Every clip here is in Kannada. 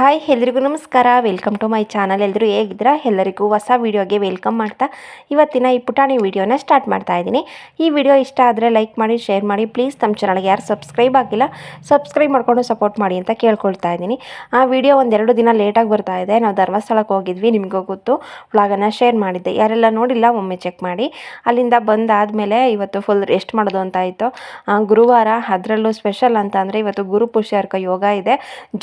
ಹಾಯ್, ಎಲ್ರಿಗೂ ನಮಸ್ಕಾರ. ವೆಲ್ಕಮ್ ಟು ಮೈ ಚಾನಲ್ ಎಲ್ಲರೂ ಹೇಗಿದ್ದೀರಾ? ಎಲ್ಲರಿಗೂ ಹೊಸ ವೀಡಿಯೋಗೆ ವೆಲ್ಕಮ್ ಮಾಡ್ತಾ ಇವತ್ತಿನ ಈ ಪುಟಾಣಿ ವೀಡಿಯೋನ ಸ್ಟಾರ್ಟ್ ಮಾಡ್ತಾ ಇದ್ದೀನಿ. ಈ ವಿಡಿಯೋ ಇಷ್ಟ ಆದರೆ ಲೈಕ್ ಮಾಡಿ ಶೇರ್ ಮಾಡಿ. ಪ್ಲೀಸ್ ನಮ್ಮ ಚಾನಲ್ಗೆ ಯಾರು ಸಬ್ಸ್ಕ್ರೈಬ್ ಆಗಿಲ್ಲ ಸಬ್ಸ್ಕ್ರೈಬ್ ಮಾಡಿಕೊಂಡು ಸಪೋರ್ಟ್ ಮಾಡಿ ಅಂತ ಕೇಳ್ಕೊಳ್ತಾ ಇದ್ದೀನಿ. ಆ ವಿಡಿಯೋ ಒಂದೆರಡು ದಿನ ಲೇಟಾಗಿ ಬರ್ತಾ ಇದೆ. ನಾವು ಧರ್ಮಸ್ಥಳಕ್ಕೆ ಹೋಗಿದ್ವಿ, ನಿಮಗೂ ಗೊತ್ತು. ವ್ಲಾಗನ್ನು ಶೇರ್ ಮಾಡಿದ್ದೆ. ಯಾರೆಲ್ಲ ನೋಡಿಲ್ಲ, ಒಮ್ಮೆ ಚೆಕ್ ಮಾಡಿ. ಅಲ್ಲಿಂದ ಬಂದಾದಮೇಲೆ ಇವತ್ತು ಫುಲ್ ರೆಸ್ಟ್ ಮಾಡೋದು ಅಂತ ಆಯಿತು ಗುರುವಾರ ಅದರಲ್ಲೂ ಸ್ಪೆಷಲ್ ಅಂತ ಇವತ್ತು ಗುರು ಪುಷ್ಯಾರ್ಕ ಯೋಗ ಇದೆ.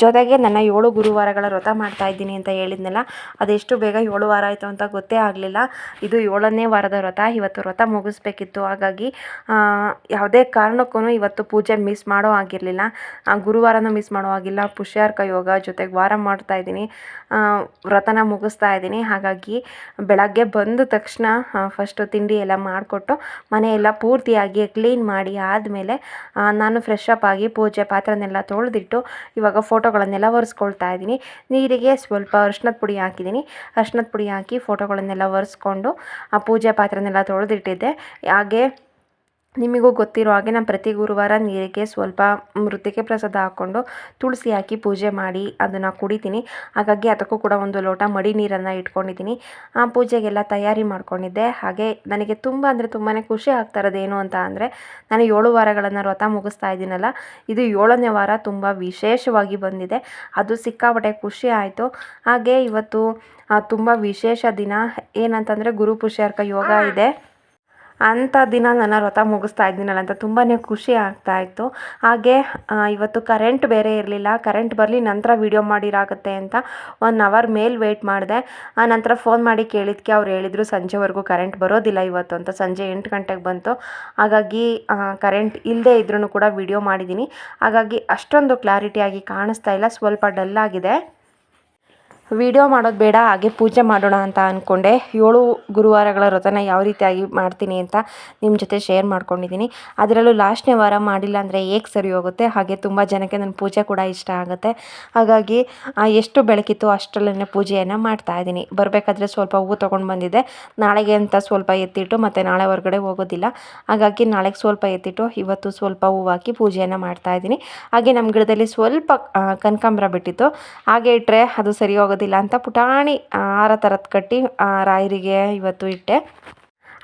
ಜೊತೆಗೆ ನನ್ನ ಏಳು ಗುರುವಾರಗಳ ವ್ರತ ಮಾಡ್ತಾ ಇದ್ದೀನಿ ಅಂತ ಹೇಳಿದ್ನಲ್ಲ ಅದೆಷ್ಟು ಬೇಗ ಏಳು ವಾರ ಆಯಿತು ಅಂತ ಗೊತ್ತೇ ಆಗಲಿಲ್ಲ. ಇದು ಏಳನೇ ವಾರದ ವ್ರತ, ಇವತ್ತು ವ್ರತ ಮುಗಿಸ್ಬೇಕಿತ್ತು. ಹಾಗಾಗಿ ಯಾವುದೇ ಕಾರಣಕ್ಕೂ ಇವತ್ತು ಪೂಜೆ ಮಿಸ್ ಮಾಡೋ ಆಗಿರಲಿಲ್ಲ ಗುರುವಾರನೂ ಮಿಸ್ ಮಾಡೋ ಆಗಿಲ್ಲ ಪುಷ್ಯಾರ್ಕ ಯೋಗ ಜೊತೆಗೆ ವಾರ ಮಾಡ್ತಾ ಇದ್ದೀನಿ. ವ್ರತನ ಮುಗಿಸ್ತಾ ಇದ್ದೀನಿ. ಹಾಗಾಗಿ, ಬೆಳಗ್ಗೆ ಬಂದ ತಕ್ಷಣ ಫಸ್ಟು ತಿಂಡಿ ಎಲ್ಲ ಮಾಡಿಕೊಟ್ಟು ಮನೆಯೆಲ್ಲ ಪೂರ್ತಿಯಾಗಿ ಕ್ಲೀನ್ ಮಾಡಿ ಆದಮೇಲೆ ನಾನು ಫ್ರೆಶ್ ಅಪ್ ಆಗಿ ಪೂಜೆ ಪಾತ್ರನೆಲ್ಲ ತೊಳೆದಿಟ್ಟು, ಇವಾಗ ಫೋಟೋಗಳನ್ನೆಲ್ಲ ಒರೆಸ್ಕೊಳ್ತಾ ನೀರಿಗೆ ಸ್ವಲ್ಪ ಅರ್ಶಿನದ ಪುಡಿ ಹಾಕಿದ್ದೀನಿ. ಅರ್ಶಿನದ ಪುಡಿ ಹಾಕಿ ಫೋಟೋಗಳನ್ನೆಲ್ಲ ಒರೆಸ್ಕೊಂಡು ಆ ಪೂಜೆ ಪಾತ್ರೆನೆಲ್ಲ ತೊಳೆದಿಟ್ಟಿದ್ದೆ. ಹಾಗೆ ನಿಮಗೂ ಗೊತ್ತಿರೋ ಹಾಗೆ ನಾನು ಪ್ರತಿ ಗುರುವಾರ ನೀರಿಗೆ ಸ್ವಲ್ಪ ಮೃತ್ತಿಕೆ ಪ್ರಸಾದ ಹಾಕ್ಕೊಂಡು ತುಳಸಿ ಹಾಕಿ ಪೂಜೆ ಮಾಡಿ ಅದನ್ನು ಕುಡಿತೀನಿ. ಹಾಗಾಗಿ ಅದಕ್ಕೂ ಕೂಡ ಒಂದು ಲೋಟ ಮಡಿ ನೀರನ್ನು ಇಟ್ಕೊಂಡಿದ್ದೀನಿ. ಆ ಪೂಜೆಗೆಲ್ಲ ತಯಾರಿ ಮಾಡ್ಕೊಂಡಿದ್ದೆ. ಹಾಗೆ ನನಗೆ ತುಂಬ ಅಂದರೆ ತುಂಬಾ ಖುಷಿ ಆಗ್ತಾ ಏನು ಅಂತ ಅಂದರೆ ನಾನು ಏಳು ವಾರಗಳನ್ನು ವ್ರತ ಮುಗಿಸ್ತಾ ಇದ್ದೀನಲ್ಲ, ಇದು ಏಳನೇ ವಾರ ತುಂಬ ವಿಶೇಷವಾಗಿ ಬಂದಿದೆ. ಅದು ಸಿಕ್ಕಾಪಟ್ಟೆ ಖುಷಿ ಆಯಿತು. ಹಾಗೆ ಇವತ್ತು ತುಂಬ ವಿಶೇಷ ದಿನ. ಏನಂತಂದರೆ ಗುರು ಪುಷ್ಯಾರ್ಕ ಯೋಗ ಇದೆ. ಅಂಥ ದಿನ ನಾನು ವ್ರತ ಮುಗಿಸ್ತಾ ಇದ್ದೀನಲ್ಲ ಅಂತ ತುಂಬಾ ಖುಷಿ ಆಗ್ತಾ ಇತ್ತು. ಹಾಗೆ ಇವತ್ತು ಕರೆಂಟ್ ಬೇರೆ ಇರಲಿಲ್ಲ. ಕರೆಂಟ್ ಬರಲಿ ನಂತರ ವೀಡಿಯೋ ಮಾಡಿರಾಗುತ್ತೆ ಅಂತ ಒನ್ ಅವರ್ ಮೇಲೆ ವೆಯ್ಟ್ ಮಾಡಿದೆ. ಆ, ನಂತರ ಫೋನ್ ಮಾಡಿ ಕೇಳಿದ್ದಕ್ಕೆ ಅವ್ರು ಹೇಳಿದರು ಸಂಜೆವರೆಗೂ ಕರೆಂಟ್ ಬರೋದಿಲ್ಲ ಇವತ್ತು ಅಂತ. ಸಂಜೆ ಎಂಟು ಗಂಟೆಗೆ ಬಂತು. ಹಾಗಾಗಿ ಕರೆಂಟ್ ಇಲ್ಲದೆ ಇದ್ರೂ ಕೂಡ ವಿಡಿಯೋ ಮಾಡಿದ್ದೀನಿ. ಹಾಗಾಗಿ ಅಷ್ಟೊಂದು ಕ್ಲಾರಿಟಿಯಾಗಿ ಕಾಣಿಸ್ತಾ ಇಲ್ಲ. ಸ್ವಲ್ಪ ಡಲ್ ಆಗಿದೆ. ವಿಡಿಯೋ ಮಾಡೋದು ಬೇಡ, ಹಾಗೆ ಪೂಜೆ ಮಾಡೋಣ ಅಂತ ಅಂದ್ಕೊಂಡೆ ಏಳು ಗುರುವಾರಗಳ ವ್ರತನ ಯಾವ ರೀತಿಯಾಗಿ ಮಾಡ್ತೀನಿ ಅಂತ ನಿಮ್ಮ ಜೊತೆ ಶೇರ್ ಮಾಡ್ಕೊಂಡಿದ್ದೀನಿ ಅದರಲ್ಲೂ ಲಾಸ್ಟ್ನೇ ವಾರ ಮಾಡಿಲ್ಲ ಅಂದರೆ ಹೇಗೆ ಸರಿ ಹೋಗುತ್ತೆ? ಹಾಗೆ ತುಂಬ ಜನಕ್ಕೆ ನನ್ನ ಪೂಜೆ ಕೂಡ ಇಷ್ಟ ಆಗುತ್ತೆ. ಹಾಗಾಗಿ ಎಷ್ಟು ಬೆಳಕಿತ್ತು ಅಷ್ಟರಲ್ಲೇ ಪೂಜೆಯನ್ನು ಮಾಡ್ತಾ ಇದ್ದೀನಿ ಬರಬೇಕಾದ್ರೆ ಸ್ವಲ್ಪ ಹೂ ತೊಗೊಂಡು ಬಂದಿದ್ದೆ ನಾಳೆಗೆ ಅಂತ ಸ್ವಲ್ಪ ಎತ್ತಿಟ್ಟು ಮತ್ತು ನಾಳೆ ಹೊರಗಡೆ ಹೋಗೋದಿಲ್ಲ. ಹಾಗಾಗಿ ನಾಳೆಗೆ ಸ್ವಲ್ಪ ಎತ್ತಿಟ್ಟು ಇವತ್ತು ಸ್ವಲ್ಪ ಹೂ ಹಾಕಿ ಪೂಜೆಯನ್ನು ಮಾಡ್ತಾ ಇದ್ದೀನಿ ಹಾಗೆ ನಮ್ಮ ಗಿಡದಲ್ಲಿ ಸ್ವಲ್ಪ ಕನಕಾಂಬರ ಬಿಟ್ಟಿತ್ತು. ಹಾಗೆ ಇಟ್ಟರೆ ಅದು ಸರಿ ಹೋಗೋದಿಲ್ಲ ಅಂತ ಪುಟಾಣಿ ಆರ ಥರದ್ದು ಕಟ್ಟಿ ರಾಯರಿಗೆ ಇವತ್ತು ಇಟ್ಟೆ.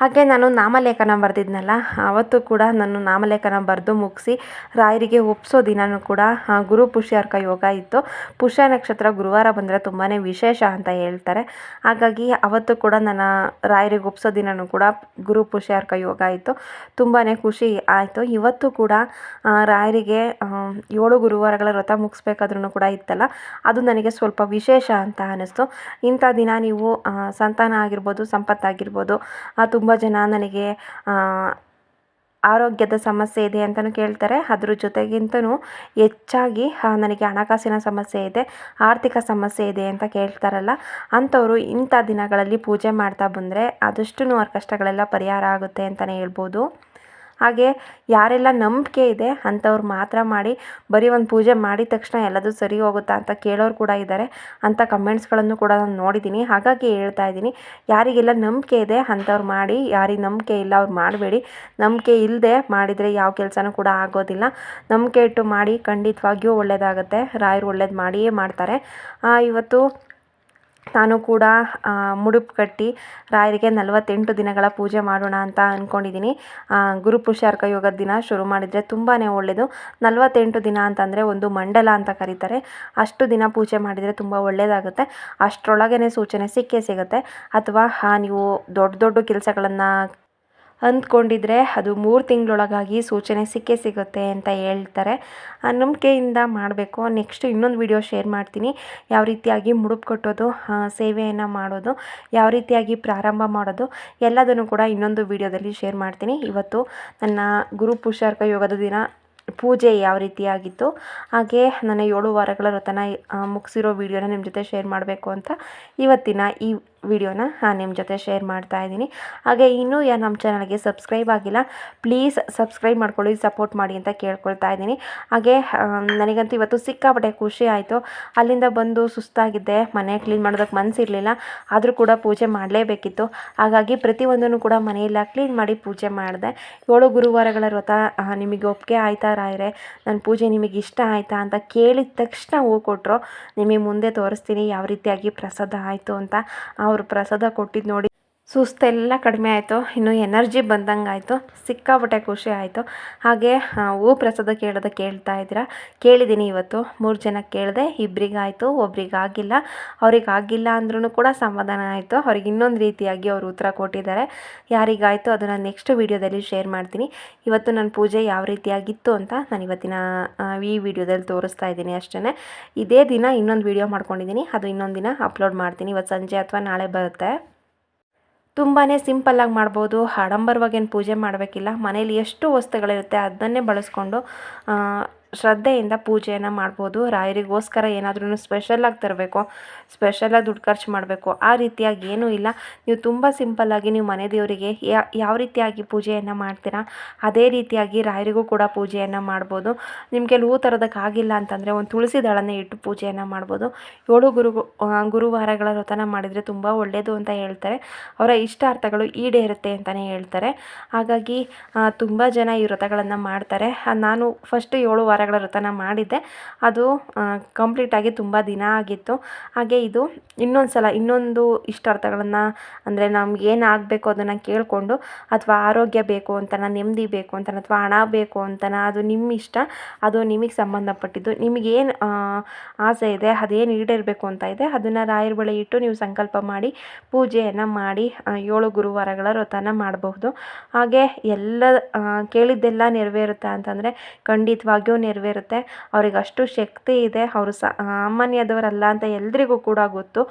ಹಾಗೆ ನಾನು ನಾಮಲೇಖನ ಬರೆದಿದ್ನಲ್ಲ ಆವತ್ತು ಕೂಡ ನಾನು ನಾಮಲೇಖನ ಬರೆದು ಮುಗಿಸಿ ರಾಯರಿಗೆ ಒಪ್ಪಿಸೋ ದಿನವೂ ಕೂಡ ಗುರು ಪುಷ್ಯಾರ್ಕ ಯೋಗ ಇತ್ತು. ಪುಷ್ಯ ನಕ್ಷತ್ರ ಗುರುವಾರ ಬಂದರೆ ತುಂಬಾ ವಿಶೇಷ ಅಂತ ಹೇಳ್ತಾರೆ. ಹಾಗಾಗಿ ಅವತ್ತು ಕೂಡ ನನ್ನ ರಾಯರಿಗೆ ಒಪ್ಪಿಸೋ ದಿನವೂ ಕೂಡ ಗುರು ಪುಷ್ಯಾರ್ಕ ಯೋಗ ಇತ್ತು. ತುಂಬಾ ಖುಷಿ ಆಯಿತು. ಇವತ್ತು ಕೂಡ ರಾಯರಿಗೆ ಏಳು ಗುರುವಾರಗಳ ವ್ರತ ಮುಗಿಸ್ಬೇಕಾದ್ರೂ ಕೂಡ ಇತ್ತಲ್ಲ, ಅದು ನನಗೆ ಸ್ವಲ್ಪ ವಿಶೇಷ ಅಂತ ಅನ್ನಿಸ್ತು ಇಂಥ ದಿನ ನೀವು ಸಂತಾನ ಆಗಿರ್ಬೋದು, ಸಂಪತ್ತಾಗಿರ್ಬೋದು ತುಂಬ ಜನ ನನಗೆ ಆರೋಗ್ಯದ ಸಮಸ್ಯೆ ಇದೆ ಅಂತಲೂ ಕೇಳ್ತಾರೆ. ಅದ್ರ ಜೊತೆಗಿಂತನೂ ಹೆಚ್ಚಾಗಿ ನನಗೆ ಹಣಕಾಸಿನ ಸಮಸ್ಯೆ ಇದೆ, ಆರ್ಥಿಕ ಸಮಸ್ಯೆ ಇದೆ ಅಂತ ಕೇಳ್ತಾರಲ್ಲ, ಅಂಥವರು ಇಂಥ ದಿನಗಳಲ್ಲಿ ಪೂಜೆ ಮಾಡ್ತಾ ಬಂದರೆ ಆದಷ್ಟು ಅವ್ರ ಕಷ್ಟಗಳೆಲ್ಲ ಪರಿಹಾರ ಆಗುತ್ತೆ ಅಂತಲೇ ಹೇಳ್ಬೋದು. ಹಾಗೆ ಯಾರೆಲ್ಲ ನಂಬಿಕೆ ಇದೆ ಅಂಥವ್ರು ಮಾತ್ರ ಮಾಡಿ, ಬರೀ ಒಂದು ಪೂಜೆ ಮಾಡಿದ ತಕ್ಷಣ ಎಲ್ಲದೂ ಸರಿ ಹೋಗುತ್ತಾ ಅಂತ ಕೇಳೋರು ಕೂಡ ಇದ್ದಾರೆ. ಅಂಥ ಕಮೆಂಟ್ಸ್ಗಳನ್ನು ಕೂಡ ನಾನು ನೋಡಿದ್ದೀನಿ. ಹಾಗಾಗಿ ಹೇಳ್ತಾ ಇದ್ದೀನಿ, ಯಾರಿಗೆಲ್ಲ ನಂಬಿಕೆ ಇದೆ ಅಂಥವ್ರು ಮಾಡಿ, ಯಾರಿಗೆ ನಂಬಿಕೆ ಇಲ್ಲ ಅವ್ರು ಮಾಡಬೇಡಿ. ನಂಬಿಕೆ ಇಲ್ಲದೆ ಮಾಡಿದರೆ ಯಾವ ಕೆಲಸನೂ ಕೂಡ ಆಗೋದಿಲ್ಲ. ನಂಬಿಕೆ ಇಟ್ಟು ಮಾಡಿ ಖಂಡಿತವಾಗಿಯೂ ಒಳ್ಳೆಯದಾಗುತ್ತೆ ರಾಯರು ಒಳ್ಳೇದು ಮಾಡಿಯೇ ಮಾಡ್ತಾರೆ. ಇವತ್ತು ನಾನು ಕೂಡ ಮುಡುಪು ಕಟ್ಟಿ ರಾಯರಿಗೆ ನಲವತ್ತೆಂಟು ದಿನಗಳ ಪೂಜೆ ಮಾಡೋಣ ಅಂತ ಅಂದ್ಕೊಂಡಿದ್ದೀನಿ ಗುರು ಪುಷಾರ್ಕ ಯೋಗದ ದಿನ ಶುರು ಮಾಡಿದರೆ ತುಂಬಾ ಒಳ್ಳೆಯದು ನಲವತ್ತೆಂಟು ದಿನ ಅಂತಂದರೆ ಒಂದು ಮಂಡಲ ಅಂತ ಕರೀತಾರೆ. ಅಷ್ಟು ದಿನ ಪೂಜೆ ಮಾಡಿದರೆ ತುಂಬ ಒಳ್ಳೆಯದಾಗುತ್ತೆ ಅಷ್ಟರೊಳಗೇ ಸೂಚನೆ ಸಿಕ್ಕೇ ಸಿಗುತ್ತೆ. ಅಥವಾ ನೀವು ದೊಡ್ಡ ದೊಡ್ಡ ಕೆಲಸಗಳನ್ನು ಅಂದ್ಕೊಂಡಿದ್ರೆ ಅದು ಮೂರು ತಿಂಗಳೊಳಗಾಗಿ ಸೂಚನೆ ಸಿಕ್ಕೇ ಸಿಗುತ್ತೆ ಅಂತ ಹೇಳ್ತಾರೆ. ಆ ನಂಬಿಕೆಯಿಂದ ಮಾಡಬೇಕು. ನೆಕ್ಸ್ಟ್ ಇನ್ನೊಂದು ವಿಡಿಯೋ ಶೇರ್ ಮಾಡ್ತೀನಿ. ಯಾವ ರೀತಿಯಾಗಿ ಮುಡುಪು ಕಟ್ಟೋದು ಸೇವೆಯನ್ನು ಮಾಡೋದು, ಯಾವ ರೀತಿಯಾಗಿ ಪ್ರಾರಂಭ ಮಾಡೋದು, ಎಲ್ಲದನ್ನು ಕೂಡ ಇನ್ನೊಂದು ವಿಡಿಯೋದಲ್ಲಿ ಶೇರ್ ಮಾಡ್ತೀನಿ. ಇವತ್ತು ನನ್ನ ಗುರು ಪುಷಾರ್ಕ ಯೋಗದ ದಿನ ಪೂಜೆ ಯಾವ ರೀತಿಯಾಗಿತ್ತು, ಹಾಗೆ ನನ್ನ ಏಳು ವಾರಗಳ ವ್ರತನ ಮುಗಿಸಿರೋ ವಿಡಿಯೋನ ನಿಮ್ಮ ಜೊತೆ ಶೇರ್ ಮಾಡಬೇಕು ಅಂತ ಇವತ್ತಿನ ಈ ವಿಡಿಯೋನ ನಿಮ್ಮ ಜೊತೆ ಶೇರ್ ಮಾಡ್ತಾ ಇದ್ದೀನಿ. ಹಾಗೆ ಇನ್ನೂ ಯಾರು ನಮ್ಮ ಚಾನಲ್ಗೆ ಸಬ್ಸ್ಕ್ರೈಬ್ ಆಗಿಲ್ಲ ಪ್ಲೀಸ್ ಸಬ್ಸ್ಕ್ರೈಬ್ ಮಾಡ್ಕೊಳ್ಳಿ ಸಪೋರ್ಟ್ ಮಾಡಿ ಅಂತ ಕೇಳ್ಕೊಳ್ತಾ ಇದ್ದೀನಿ. ಹಾಗೆ ನನಗಂತೂ ಇವತ್ತು ಸಿಕ್ಕಾಪಟ್ಟೆ ಖುಷಿ ಆಯಿತು. ಅಲ್ಲಿಂದ ಬಂದು ಸುಸ್ತಾಗಿದ್ದೆ, ಮನೆ ಕ್ಲೀನ್ ಮಾಡೋದಕ್ಕೆ ಮನಸ್ಸಿರಲಿಲ್ಲ ಆದರೂ ಕೂಡ ಪೂಜೆ ಮಾಡಲೇಬೇಕಿತ್ತು. ಹಾಗಾಗಿ ಪ್ರತಿಯೊಂದನ್ನು ಕೂಡ ಮನೆಯೆಲ್ಲ ಕ್ಲೀನ್ ಮಾಡಿ ಪೂಜೆ ಮಾಡಿದೆ. ಏಳು ಗುರುವಾರಗಳ ವ್ರತ ನಿಮಗೆ ಒಪ್ಪಿಗೆ ಆಯ್ತಾ ರಾಯರೆ? ನನ್ನ ಪೂಜೆ ನಿಮಗೆ ಇಷ್ಟ ಆಯಿತಾ ಅಂತ ಕೇಳಿದ ತಕ್ಷಣ ಹೂ ಕೊಟ್ಟರು ನಿಮಗೆ ಮುಂದೆ ತೋರಿಸ್ತೀನಿ, ಯಾವ ರೀತಿಯಾಗಿ ಪ್ರಸಾದ ಆಯಿತು ಅಂತ. ಅವರು ಪ್ರಸಾದ ಕೊಟ್ಟಿದ್ದು ನೋಡಿ ಸುಸ್ತೆಲ್ಲ ಕಡಿಮೆ ಆಯಿತು, ಇನ್ನು ಎನರ್ಜಿ ಬಂದಂಗೆ ಆಯಿತು, ಸಿಕ್ಕಾಪಟ್ಟೆ ಖುಷಿ ಆಯಿತು. ಹಾಗೆ ಹೂ ಪ್ರಸಾದ ಕೇಳೋದ ಕೇಳ್ತಾ ಇದ್ದೀರಾ? ಕೇಳಿದ್ದೀನಿ ಇವತ್ತು. ಮೂರು ಜನ ಕೇಳಿದೆ ಇಬ್ಬರಿಗಾಯಿತು ಒಬ್ರಿಗಾಗಿಲ್ಲ. ಅವ್ರಿಗೆ ಆಗಿಲ್ಲ ಅಂದ್ರೂ ಕೂಡ ಸಮಾಧಾನ ಆಯಿತು. ಅವ್ರಿಗೆ ಇನ್ನೊಂದು ರೀತಿಯಾಗಿ ಅವರು ಉತ್ತರ ಕೊಟ್ಟಿದ್ದಾರೆ. ಯಾರಿಗಾಯಿತು ಅದನ್ನು ನೆಕ್ಸ್ಟ್ ವೀಡಿಯೋದಲ್ಲಿ ಶೇರ್ ಮಾಡ್ತೀನಿ. ಇವತ್ತು ನನ್ನ ಪೂಜೆ ಯಾವ ರೀತಿಯಾಗಿತ್ತು ಅಂತ ನಾನು ಇವತ್ತಿನ ಈ ವಿಡಿಯೋದಲ್ಲಿ ತೋರಿಸ್ತಾ ಇದ್ದೀನಿ ಅಷ್ಟೇ ಇದೇ ದಿನ ಇನ್ನೊಂದು ವೀಡಿಯೋ ಮಾಡ್ಕೊಂಡಿದ್ದೀನಿ. ಅದು ಇನ್ನೊಂದು ದಿನ ಅಪ್ಲೋಡ್ ಮಾಡ್ತೀನಿ. ಇವತ್ತು ಸಂಜೆ ಅಥವಾ ನಾಳೆ ಬರುತ್ತೆ. ತುಂಬಾ ಸಿಂಪಲ್ಲಾಗಿ ಮಾಡ್ಬೋದು. ಆಡಂಬರವಾಗೇನು ಪೂಜೆ ಮಾಡಬೇಕಿಲ್ಲ. ಮನೇಲಿ ಎಷ್ಟು ವಸ್ತುಗಳಿರುತ್ತೆ ಅದನ್ನೇ ಬಳಸ್ಕೊಂಡು ಶ್ರದ್ಧೆಯಿಂದ ಪೂಜೆಯನ್ನು ಮಾಡ್ಬೋದು, ರಾಯರಿಗೋಸ್ಕರ ಏನಾದ್ರೂ ಸ್ಪೆಷಲಾಗಿ ತರಬೇಕು ಸ್ಪೆಷಲಾಗಿ ದುಡ್ಡು ಖರ್ಚು ಮಾಡಬೇಕು, ಆ ರೀತಿಯಾಗಿ ಏನೂ ಇಲ್ಲ. ನೀವು ತುಂಬ ಸಿಂಪಲ್ಲಾಗಿ ನೀವು ಮನೆ ದೇವರಿಗೆ ಯಾವ ರೀತಿಯಾಗಿ ಪೂಜೆಯನ್ನು ಮಾಡ್ತೀರಾ, ಅದೇ ರೀತಿಯಾಗಿ ರಾಯರಿಗೂ ಕೂಡ ಪೂಜೆಯನ್ನು ಮಾಡ್ಬೋದು. ನಿಮಗೆ ಹೂ ತರೋದಕ್ಕಾಗಿಲ್ಲ ಅಂತಂದರೆ ಒಂದು ತುಳಸಿ ದಳನ ಇಟ್ಟು ಪೂಜೆಯನ್ನು ಮಾಡ್ಬೋದು. ಏಳು ಗುರು ಗುರುವಾರಗಳ ವ್ರತನ ಮಾಡಿದರೆ ತುಂಬ ಒಳ್ಳೆಯದು ಅಂತ ಹೇಳ್ತಾರೆ. ಅವರ ಇಷ್ಟಾರ್ಥಗಳು ಈಡೇರುತ್ತೆ ಅಂತಲೇ ಹೇಳ್ತಾರೆ. ಹಾಗಾಗಿ ತುಂಬ ಜನ ಈ ವ್ರತಗಳನ್ನು ಮಾಡ್ತಾರೆ. ನಾನು ಫಸ್ಟ್ ಏಳು ವಾರಗಳ ವ್ರತನ ಮಾಡಿದ್ದೆ. ಅದು ಕಂಪ್ಲೀಟಾಗಿ ತುಂಬ ದಿನ ಆಗಿತ್ತು. ಹಾಗೆ ಇದು ಇನ್ನೊಂದು ಸಲ ಇನ್ನೊಂದು ಇಷ್ಟಾರ್ಥಗಳನ್ನು, ಅಂದರೆ ನಮ್ಗೆ ಏನು ಆಗಬೇಕು ಅದನ್ನು ಕೇಳಿಕೊಂಡು, ಅಥವಾ ಆರೋಗ್ಯ ಬೇಕು ಅಂತನ, ನೆಮ್ಮದಿ ಬೇಕು ಅಂತನ, ಅಥವಾ ಹಣ ಬೇಕು ಅಂತನ, ಅದು ನಿಮ್ಮ ಇಷ್ಟ, ಅದು ನಿಮಗೆ ಸಂಬಂಧಪಟ್ಟಿದ್ದು. ನಿಮಗೇನು ಆಸೆ ಇದೆ, ಅದೇನು ಈಡೇರಬೇಕು ಅಂತ ಇದೆ, ಅದನ್ನು ರಾಯರ ಬಳಿ ಇಟ್ಟು ನೀವು ಸಂಕಲ್ಪ ಮಾಡಿ, ಪೂಜೆಯನ್ನು ಮಾಡಿ ಏಳು ಗುರುವಾರಗಳ ವ್ರತನ ಮಾಡಬಹುದು. ಹಾಗೆ ಎಲ್ಲ ಕೇಳಿದ್ದೆಲ್ಲ ನೆರವೇರುತ್ತೆ ಅಂತಂದರೆ ಖಂಡಿತವಾಗಿಯೂ ನೆರವೇರುತ್ತೆ ಅವ್ರಿಗೆ ಅಷ್ಟು ಶಕ್ತಿ ಇದೆ. ಅವರು ಸಾಮಾನ್ಯದವರಲ್ಲ ಅಂತ ಎಲ್ರಿಗೂ ಕೂಡ ಗೊತ್ತು.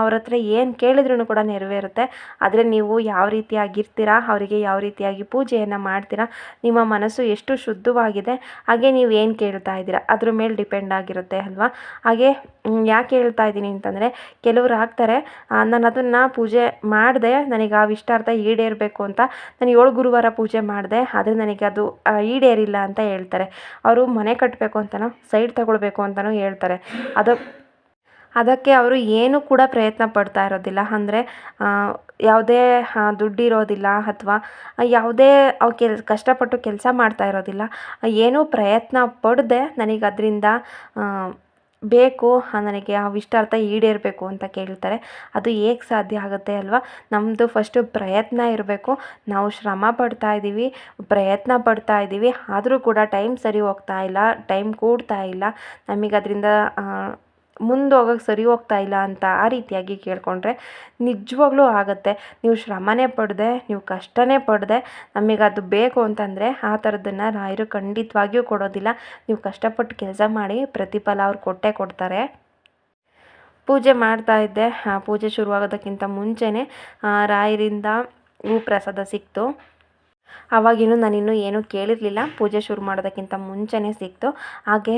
ಅವ್ರ ಹತ್ರ ಏನು ಕೇಳಿದ್ರೂ ಕೂಡ ನೆರವೇರುತ್ತೆ. ಆದರೆ ನೀವು ಯಾವ ರೀತಿಯಾಗಿರ್ತೀರಾ ಅವರಿಗೆ ಯಾವ ರೀತಿಯಾಗಿ ಪೂಜೆಯನ್ನು ಮಾಡ್ತೀರಾ, ನಿಮ್ಮ ಮನಸ್ಸು ಎಷ್ಟು ಶುದ್ಧವಾಗಿದೆ, ಹಾಗೆ ನೀವು ಏನು ಕೇಳ್ತಾ ಇದ್ದೀರಾ, ಅದ್ರ ಮೇಲೆ ಡಿಪೆಂಡ್ ಆಗಿರುತ್ತೆ ಅಲ್ವಾ? ಹಾಗೆ ಯಾಕೆ ಹೇಳ್ತಾ ಇದ್ದೀನಿ ಅಂತಂದರೆ, ಕೆಲವರು ಆಗ್ತಾರೆ ನಾನು ಅದನ್ನು ಪೂಜೆ ಮಾಡಿದೆ, ನನಗೆ ಆ ಇಷ್ಟಾರ್ಥ ಈಡೇರಬೇಕು ಅಂತ. ನಾನು ಏಳು ಗುರುವಾರ ಪೂಜೆ ಮಾಡಿದೆ, ಆದರೆ ನನಗೆ ಅದು ಈಡೇರಿಲ್ಲ ಅಂತ ಹೇಳ್ತಾರೆ. ಅವರು ಮನೆ ಕಟ್ಟಬೇಕು ಅಂತನೋ, ಸೈಡ್ ತಗೊಳ್ಬೇಕು ಅಂತಲೂ ಹೇಳ್ತಾರೆ. ಅದು, ಅದಕ್ಕೆ ಅವರು ಏನೂ ಕೂಡ ಪ್ರಯತ್ನ ಪಡ್ತಾ ಇರೋದಿಲ್ಲ. ಅಂದರೆ ಯಾವುದೇ ದುಡ್ಡಿರೋದಿಲ್ಲ ಅಥವಾ ಯಾವುದೇ ಅವು ಕೆಲ್, ಕಷ್ಟಪಟ್ಟು ಕೆಲಸ ಮಾಡ್ತಾ ಇರೋದಿಲ್ಲ. ಏನೂ ಪ್ರಯತ್ನ ಪಡದೆ ನನಗೆ ಅದರಿಂದ ಬೇಕು, ನನಗೆ ಆ ಇಷ್ಟಾರ್ಥ ಈಡೇರಬೇಕು ಅಂತ ಕೇಳ್ತಾರೆ. ಅದು ಹೇಗೆ ಸಾಧ್ಯ ಆಗುತ್ತೆ ಅಲ್ವಾ? ನಮ್ಮದು ಫಸ್ಟು ಪ್ರಯತ್ನ ಇರಬೇಕು. ನಾವು ಶ್ರಮ ಪಡ್ತಾ ಇದ್ದೀವಿ ಪ್ರಯತ್ನ ಪಡ್ತಾ ಇದ್ದೀವಿ ಆದರೂ ಕೂಡ ಟೈಮ್ ಸರಿ ಹೋಗ್ತಾ ಇಲ್ಲ ಟೈಮ್ ಕೂಡ್ತಾ ಇಲ್ಲ. ನಮಗೆ ಅದರಿಂದ ಮುಂದೆ ಹೋಗೋಕ್ಕೆ ಸರಿ ಹೋಗ್ತಾ ಇಲ್ಲ ಅಂತ ಆ ರೀತಿಯಾಗಿ ಕೇಳಿಕೊಂಡ್ರೆ ನಿಜವಾಗ್ಲೂ ಆಗುತ್ತೆ. ನೀವು ಶ್ರಮನೇ ಪಡದೆ, ನೀವು ಕಷ್ಟನೇ ಪಡದೆ, ನಮಗೆ ಅದು ಬೇಕು ಅಂತಂದರೆ ಆ ಥರದ್ದನ್ನು ರಾಯರು ಖಂಡಿತವಾಗಿಯೂ ಕೊಡೋದಿಲ್ಲ. ನೀವು ಕಷ್ಟಪಟ್ಟು ಕೆಲಸ ಮಾಡಿ ಪ್ರತಿಫಲ ಅವ್ರು ಕೊಟ್ಟೇ ಕೊಡ್ತಾರೆ. ಪೂಜೆ ಮಾಡ್ತಾ ಇದ್ದೆ. ಪೂಜೆ ಶುರುವಾಗೋದಕ್ಕಿಂತ ಮುಂಚೆನೇ ರಾಯರಿಂದ ಹೂ ಪ್ರಸಾದ ಸಿಕ್ತು. ಆವಾಗಿನ್ನೂ ನಾನಿನ್ನೂ ಏನೂ ಕೇಳಿರಲಿಲ್ಲ. ಪೂಜೆ ಶುರು ಮಾಡೋದಕ್ಕಿಂತ ಮುಂಚೆನೇ ಸಿಕ್ತು. ಹಾಗೆ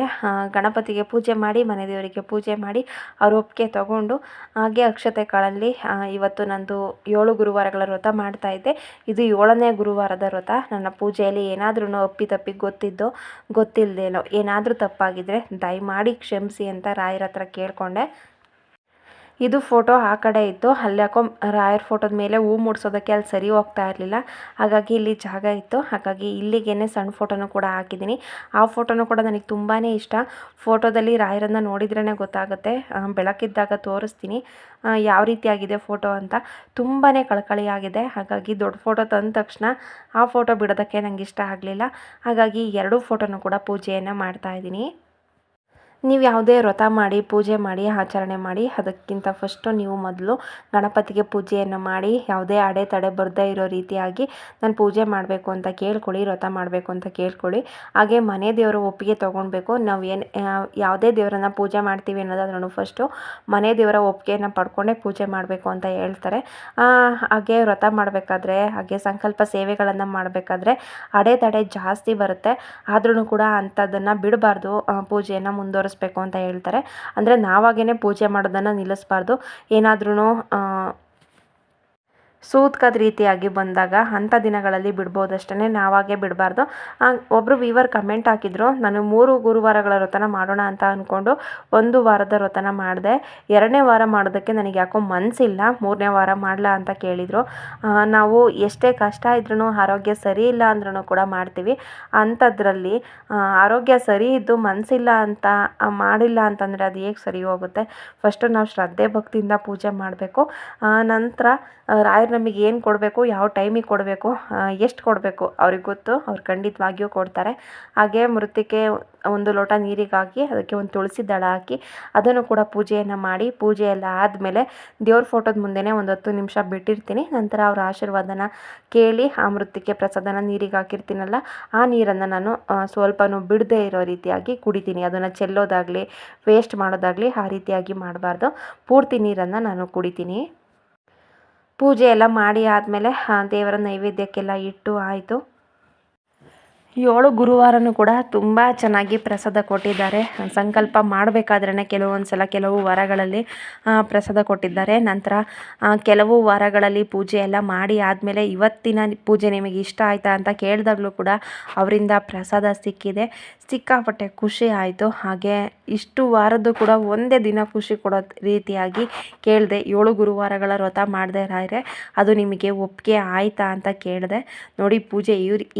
ಗಣಪತಿಗೆ ಪೂಜೆ ಮಾಡಿ, ಮನೆ ದೇವರಿಗೆ ಪೂಜೆ ಮಾಡಿ ಅವ್ರ ಒಪ್ಪಿಗೆ ತಗೊಂಡು, ಹಾಗೆ ಅಕ್ಷತೆ ಕಾಳಲ್ಲಿ ಇವತ್ತು ನಂದು ಏಳು ಗುರುವಾರಗಳ ವ್ರತ ಮಾಡ್ತಾ ಇದ್ದೆ. ಇದು ಏಳನೇ ಗುರುವಾರದ ವ್ರತ. ನನ್ನ ಪೂಜೆಯಲ್ಲಿ ಏನಾದ್ರೂ ಅಪ್ಪಿ ತಪ್ಪಿ ಗೊತ್ತಿದ್ದೋ ಗೊತ್ತಿಲ್ಲದೇನೋ ಏನಾದರೂ ತಪ್ಪಾಗಿದ್ದರೆ ದಯಮಾಡಿ ಕ್ಷಮಿಸಿ ಅಂತ ರಾಯರ ಹತ್ರ ಕೇಳಿಕೊಂಡೆ. ಇದು ಫೋಟೋ ಆ ಕಡೆ ಇತ್ತು. ಅಲ್ಲಿ ಯಾಕೋ ರಾಯರ್ ಫೋಟೋದ ಮೇಲೆ ಹೂ ಮೂಡ್ಸೋದಕ್ಕೆ ಅಲ್ಲಿ ಸರಿ ಹೋಗ್ತಾ ಇರಲಿಲ್ಲ. ಹಾಗಾಗಿ ಇಲ್ಲಿ ಜಾಗ ಇತ್ತು. ಹಾಗಾಗಿ ಇಲ್ಲಿಗೇನೆ ಸಣ್ಣ ಫೋಟೋನು ಕೂಡ ಹಾಕಿದ್ದೀನಿ. ಆ ಫೋಟೋನು ಕೂಡ ನನಗೆ ತುಂಬಾ ಇಷ್ಟ. ಫೋಟೋದಲ್ಲಿ ರಾಯರನ್ನು ನೋಡಿದ್ರೇ ಗೊತ್ತಾಗುತ್ತೆ. ಬೆಳಕಿದ್ದಾಗ ತೋರಿಸ್ತೀನಿ. ಯಾವ ರೀತಿಯಾಗಿದೆ ಫೋಟೋ ಅಂತ. ತುಂಬಾ ಕಳಕಳಿಯಾಗಿದೆ. ಹಾಗಾಗಿ ದೊಡ್ಡ ಫೋಟೋ ತಂದ ತಕ್ಷಣ ಆ ಫೋಟೋ ಬಿಡೋದಕ್ಕೆ ನನಗೆ ಇಷ್ಟ ಆಗಲಿಲ್ಲ. ಹಾಗಾಗಿ ಎರಡೂ ಫೋಟೋನು ಕೂಡ ಪೂಜೆಯನ್ನು ಮಾಡ್ತಾ ಇದ್ದೀನಿ. ನೀವು ಯಾವುದೇ ವ್ರತ ಮಾಡಿ, ಪೂಜೆ ಮಾಡಿ, ಆಚರಣೆ ಮಾಡಿ, ಅದಕ್ಕಿಂತ ಫಸ್ಟು ನೀವು ಮೊದಲು ಗಣಪತಿಗೆ ಪೂಜೆಯನ್ನು ಮಾಡಿ, ಯಾವುದೇ ಅಡೆತಡೆ ಬರದೇ ಇರೋ ರೀತಿಯಾಗಿ ನಾನು ಪೂಜೆ ಮಾಡಬೇಕು ಅಂತ ಕೇಳ್ಕೊಳ್ಳಿ, ವ್ರತ ಮಾಡಬೇಕು ಅಂತ ಕೇಳ್ಕೊಳ್ಳಿ. ಹಾಗೆ ಮನೆ ದೇವರ ಒಪ್ಪಿಗೆ ತೊಗೊಳ್ಬೇಕು ನಾವು ಏನು ಯಾವುದೇ ದೇವರನ್ನ ಪೂಜೆ ಮಾಡ್ತೀವಿ ಅನ್ನೋದಾದ್ರೂ ಫಸ್ಟು ಮನೆ ದೇವರ ಒಪ್ಪಿಗೆಯನ್ನು ಪಡ್ಕೊಂಡೇ ಪೂಜೆ ಮಾಡಬೇಕು ಅಂತ ಹೇಳ್ತಾರೆ. ಹಾಗೆ ವ್ರತ ಮಾಡಬೇಕಾದ್ರೆ, ಹಾಗೆ ಸಂಕಲ್ಪ ಸೇವೆಗಳನ್ನು ಮಾಡಬೇಕಾದ್ರೆ ಅಡೆತಡೆ ಜಾಸ್ತಿ ಬರುತ್ತೆ. ಆದ್ರೂ ಕೂಡ ಅಂಥದ್ದನ್ನು ಬಿಡಬಾರ್ದು ಪೂಜೆಯನ್ನು ಮುಂದುವರಿಸ್ಬೇಕು ಅಂತ ಹೇಳ್ತಾರೆ. ಅಂದರೆ ನಾವಾಗೇ ಪೂಜೆ ಮಾಡೋದನ್ನು ನಿಲ್ಲಿಸ್ಬಾರ್ದು. ಏನಾದ್ರೂ ಸೂತ್ಕದ ರೀತಿಯಾಗಿ ಬಂದಾಗ ಅಂಥ ದಿನಗಳಲ್ಲಿ ಬಿಡ್ಬೋದಷ್ಟೇ ನಾವಾಗೆ ಬಿಡಬಾರ್ದು. ಒಬ್ಬರು ವೀವರ್ ಕಮೆಂಟ್ ಹಾಕಿದ್ರು, ನಾನು ಮೂರು ಗುರುವಾರಗಳ ವ್ರತನ ಮಾಡೋಣ ಅಂತ ಅಂದ್ಕೊಂಡು ಒಂದು ವಾರದ ವ್ರತನ ಮಾಡಿದೆ. ಎರಡನೇ ವಾರ ಮಾಡೋದಕ್ಕೆ ನನಗೆ ಯಾಕೋ ಮನಸ್ಸಿಲ್ಲ ಮೂರನೇ ವಾರ ಮಾಡಲ್ಲ ಅಂತ ಕೇಳಿದರು. ನಾವು ಎಷ್ಟೇ ಕಷ್ಟ ಇದ್ರೂ ಆರೋಗ್ಯ ಸರಿ ಇಲ್ಲ ಅಂದ್ರೂ ಕೂಡ ಮಾಡ್ತೀವಿ. ಅಂಥದ್ರಲ್ಲಿ ಆರೋಗ್ಯ ಸರಿ ಇದ್ದು ಮನಸ್ಸಿಲ್ಲ ಅಂತ ಮಾಡಿಲ್ಲ ಅಂತಂದರೆ ಅದು ಹೇಗೆ ಸರಿ ಹೋಗುತ್ತೆ? ಫಸ್ಟು ನಾವು ಶ್ರದ್ಧೆ ಭಕ್ತಿಯಿಂದ ಪೂಜೆ ಮಾಡಬೇಕು. ನಂತರ ರಾಯರು ನಮಗೆ ಏನು ಕೊಡಬೇಕು, ಯಾವ ಟೈಮಿಗೆ ಕೊಡಬೇಕು ಎಷ್ಟು ಕೊಡಬೇಕು ಅವ್ರಿಗೆ ಗೊತ್ತು. ಅವ್ರು ಖಂಡಿತವಾಗಿಯೂ ಕೊಡ್ತಾರೆ. ಹಾಗೆ ಮೃತ್ತಿಕೆ ಒಂದು ಲೋಟ ನೀರಿಗೆ ಹಾಕಿ, ಅದಕ್ಕೆ ಒಂದು ತುಳಸಿ ದಳ ಹಾಕಿ, ಅದನ್ನು ಕೂಡ ಪೂಜೆಯನ್ನು ಮಾಡಿ, ಪೂಜೆ ಎಲ್ಲ ಆದಮೇಲೆ ದೇವ್ರ ಫೋಟೋದ ಮುಂದೆನೇ ಒಂದು ಹತ್ತು ನಿಮಿಷ ಬಿಟ್ಟಿರ್ತೀನಿ. ನಂತರ ಅವರ ಆಶೀರ್ವಾದನ ಕೇಳಿ ಆ ಮೃತ್ತಿಕೆ ಪ್ರಸಾದನ ನೀರಿಗೆ ಹಾಕಿರ್ತೀನಲ್ಲ, ಆ ನೀರನ್ನು ನಾನು ಸ್ವಲ್ಪನೂ ಬಿಡದೇ ಇರೋ ರೀತಿಯಾಗಿ ಕುಡಿತೀನಿ. ಅದನ್ನು ಚೆಲ್ಲೋದಾಗಲಿ ವೇಸ್ಟ್ ಮಾಡೋದಾಗಲಿ ಆ ರೀತಿಯಾಗಿ ಮಾಡಬಾರ್ದು. ಪೂರ್ತಿ ನೀರನ್ನು ನಾನು ಕುಡಿತೀನಿ. ಪೂಜೆ ಎಲ್ಲ ಮಾಡಿ ಆದಮೇಲೆ ದೇವರ ನೈವೇದ್ಯಕ್ಕೆಲ್ಲ ಇಟ್ಟು ಆಯಿತು. ಏಳು ಗುರುವಾರನೂ ಕೂಡ ತುಂಬ ಚೆನ್ನಾಗಿ ಪ್ರಸಾದ ಕೊಟ್ಟಿದ್ದಾರೆ. ಸಂಕಲ್ಪ ಮಾಡಬೇಕಾದ್ರೇ ಕೆಲವೊಂದು ಸಲ ಕೆಲವು ವಾರಗಳಲ್ಲಿ ಪ್ರಸಾದ ಕೊಟ್ಟಿದ್ದಾರೆ. ನಂತರ ಕೆಲವು ವಾರಗಳಲ್ಲಿ ಪೂಜೆ ಎಲ್ಲ ಮಾಡಿ ಆದಮೇಲೆ ಇವತ್ತಿನ ಪೂಜೆ ನಿಮಗೆ ಇಷ್ಟ ಆಯಿತಾ ಅಂತ ಕೇಳಿದಾಗಲೂ ಕೂಡ ಅವರಿಂದ ಪ್ರಸಾದ ಸಿಕ್ಕಿದೆ. ಸಿಕ್ಕಾಪಟ್ಟೆ ಖುಷಿ ಆಯಿತು. ಹಾಗೆ ಇಷ್ಟು ವಾರದ್ದು ಕೂಡ ಒಂದೇ ದಿನ ಖುಷಿ ಕೊಡೋ ರೀತಿಯಾಗಿ ಕೇಳಿದೆ, ಏಳು ಗುರುವಾರಗಳ ವ್ರತ ಮಾಡದೇ ರಾಯ್ರೆ, ಅದು ನಿಮಗೆ ಒಪ್ಪಿಗೆ ಆಯಿತಾ ಅಂತ ಕೇಳಿದೆ, ನೋಡಿ ಪೂಜೆ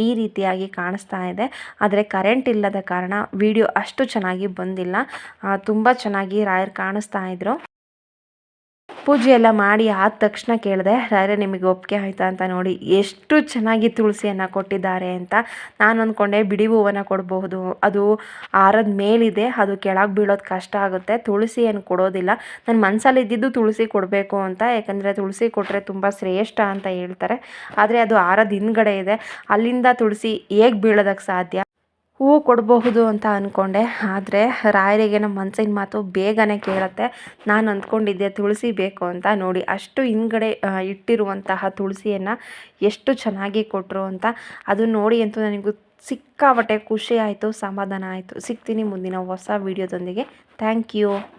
ಈ ರೀತಿಯಾಗಿ ಕಾಣಿಸ್ತಾ ಇದೆ. ಆದರೆ ಕರೆಂಟ್ ಇಲ್ಲದ ಕಾರಣ ವಿಡಿಯೋ ಅಷ್ಟು ಚೆನ್ನಾಗಿ ಬಂದಿಲ್ಲ. ತುಂಬ ಚೆನ್ನಾಗಿ ರಾಯರ್ ಕಾಣಿಸ್ತಾ ಇದ್ರು. ಪೂಜೆ ಎಲ್ಲ ಮಾಡಿ ಆದ ತಕ್ಷಣ ಕೇಳಿದೆ, ರಾಯರೇ ನಿಮಗೆ ಒಪ್ಪಿಗೆ ಆಯಿತಾ ಅಂತ ನೋಡಿ, ಎಷ್ಟು ಚೆನ್ನಾಗಿ ತುಳಸಿಯನ್ನು ಕೊಟ್ಟಿದ್ದಾರೆ ಅಂತ ನಾನು ಅಂದ್ಕೊಂಡೆ, ಬಿಡಿ ಹೂವನ್ನು ಕೊಡಬಹುದು. ಅದು ಆರದ ಮೇಲಿದೆ, ಅದು ಕೆಳಗೆ ಬೀಳೋದು ಕಷ್ಟ ಆಗುತ್ತೆ, ತುಳಸಿ ಏನು ಕೊಡೋದಿಲ್ಲ. ನನ್ನ ಮನಸ್ಸಲ್ಲಿ ಇದ್ದಿದ್ದು ತುಳಸಿ ಕೊಡಬೇಕು ಅಂತ, ಯಾಕಂದರೆ ತುಳಸಿ ಕೊಟ್ಟರೆ ತುಂಬ ಶ್ರೇಷ್ಠ ಅಂತ ಹೇಳ್ತಾರೆ. ಆದರೆ ಅದು ಆರದ ಹಿಂದ್ಗಡೆ ಇದೆ. ಅಲ್ಲಿಂದ ತುಳಸಿ ಹೇಗೆ ಬೀಳೋದಕ್ಕೆ ಸಾಧ್ಯ? ಹೂವು ಕೊಡಬಹುದು ಅಂತ ಅಂದ್ಕೊಂಡೆ ಆದರೆ ರಾಯರಿಗೆ ನಮ್ಮ ಮನಸ್ಸಿನ ಮಾತು ಬೇಗನೆ ಕೇಳುತ್ತೆ. ನಾನು ಅಂದ್ಕೊಂಡಿದ್ದೆ ತುಳಸಿ ಬೇಕು ಅಂತ ನೋಡಿ. ಅಷ್ಟು ಹಿಂದ್ಗಡೆ ಇಟ್ಟಿರುವಂತಹ ತುಳಸಿಯನ್ನು ಎಷ್ಟು ಚೆನ್ನಾಗಿ ಕೊಟ್ಟರು ಅಂತ. ಅದು ನೋಡಿ ಅಂತೂ ನನಗೂ ಸಿಕ್ಕಾಪಟ್ಟೆ ಖುಷಿ ಆಯಿತು, ಸಮಾಧಾನ ಆಯಿತು. ಸಿಗ್ತೀನಿ ಮುಂದಿನ ಹೊಸ ವೀಡಿಯೋದೊಂದಿಗೆ. Thank you.